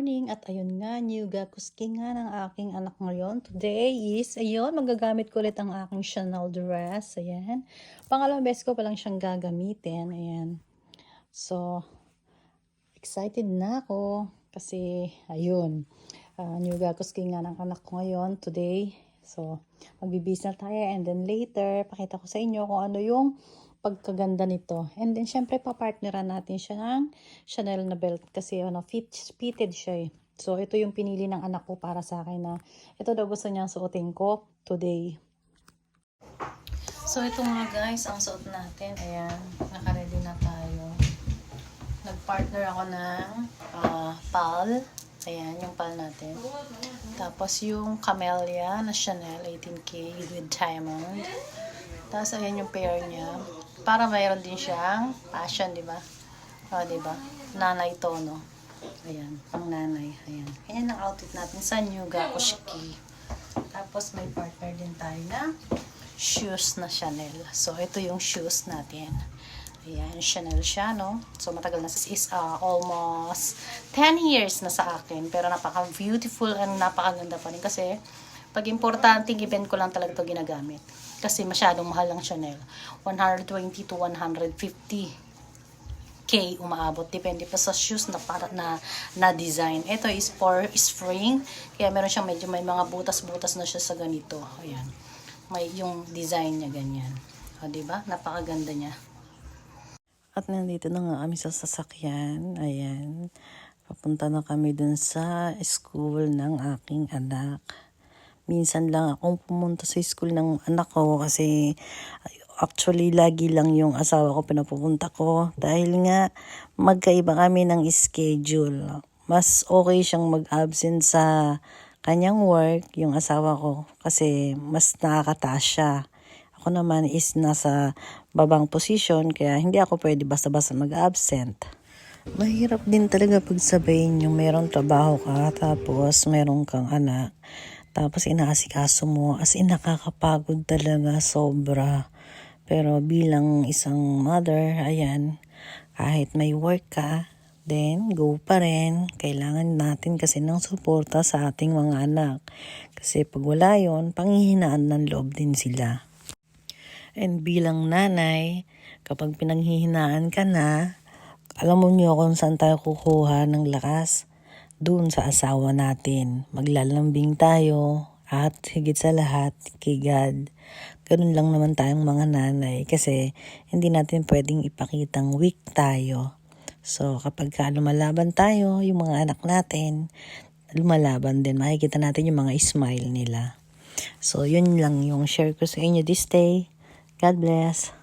morning at ayun nga, new gakuski nga ng aking anak ngayon. Today is, ayun, magagamit ko ulit ang aking Chanel dress. Ayan. Pangalawang beses ko pa lang siyang gagamitin. Ayan. So, excited na ako kasi, ayun, uh, new gakuski nga ng anak ko ngayon today. So, magbibis na tayo and then later, pakita ko sa inyo kung ano yung pagkaganda nito. And then, syempre, papartneran natin siya ng Chanel na belt kasi ano, fit, fitted siya eh. So, ito yung pinili ng anak ko para sa akin na ito daw gusto niyang suotin ko today. So, ito nga guys, ang suot natin. Ayan, nakaready na tayo. Nagpartner ako ng uh, PAL. Ayan, yung PAL natin. Tapos yung Camellia na Chanel 18K with diamond. Tapos ayan yung pair niya. Para mayroon din siyang passion, di ba? O, di ba? Nanay tono. Ayan, ang nanay. Ayan. Ayan ang outfit natin sa New Gakushiki. Tapos may partner din tayo na shoes na Chanel. So, ito yung shoes natin. Ayan, Chanel siya, no? So, matagal na. Is uh, almost 10 years na sa akin. Pero napaka-beautiful and napakaganda pa rin. Kasi, pag importanteng event ko lang talaga ito ginagamit. Kasi masyadong mahal ang Chanel. 120 to 150 K umaabot. Depende pa sa shoes na para na, na design. Ito is for spring. Kaya meron siyang medyo may mga butas-butas na siya sa ganito. Ayan. May yung design niya ganyan. O, diba? Napakaganda niya. At nandito na nga kami sa sasakyan. Ayan. Papunta na kami dun sa school ng aking anak minsan lang akong pumunta sa school ng anak ko kasi actually lagi lang yung asawa ko pinapupunta ko dahil nga magkaiba kami ng schedule. Mas okay siyang mag-absent sa kanyang work, yung asawa ko, kasi mas nakakataas siya. Ako naman is nasa babang position, kaya hindi ako pwede basta-basta mag-absent. Mahirap din talaga pagsabayin yung merong trabaho ka, tapos meron kang anak. Tapos inaasikaso mo, as in nakakapagod talaga, sobra. Pero bilang isang mother, ayan, kahit may work ka, then go pa rin. Kailangan natin kasi ng suporta sa ating mga anak. Kasi pag wala yun, panghihinaan ng loob din sila. And bilang nanay, kapag pinanghihinaan ka na, alam mo niyo kung saan tayo kukuha ng lakas doon sa asawa natin. Maglalambing tayo at higit sa lahat kay God. Ganun lang naman tayong mga nanay kasi hindi natin pwedeng ipakitang weak tayo. So kapag ka lumalaban tayo, yung mga anak natin, lumalaban din. Makikita natin yung mga smile nila. So yun lang yung share ko sa inyo this day. God bless.